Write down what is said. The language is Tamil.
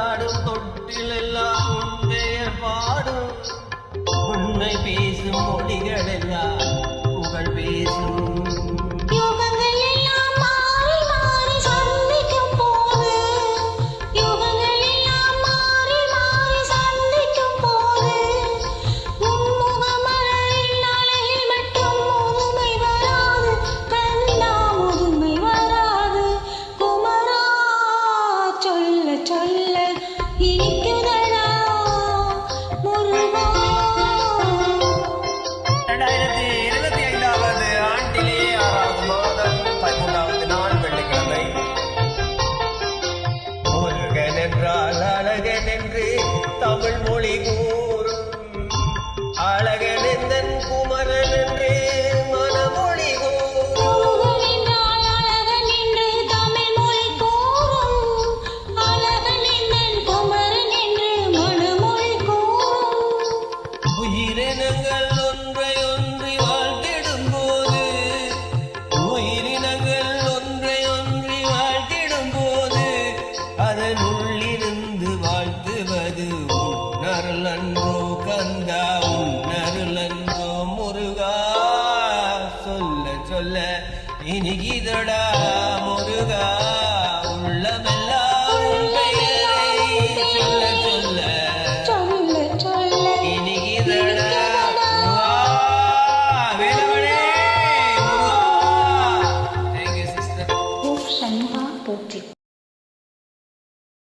விளையாடும் தொட்டிலெல்லாம் உண்மைய பாடும். உண்மை பேசும் மொழிகள் எல்லாம் புகழ் பேசும் புகழ் மொழி கூ வந்தா உன்னருளந்தோ முருகா. சொல்ல சொல்ல இனிகிதடா முருகா. உள்ளமெல்லாம்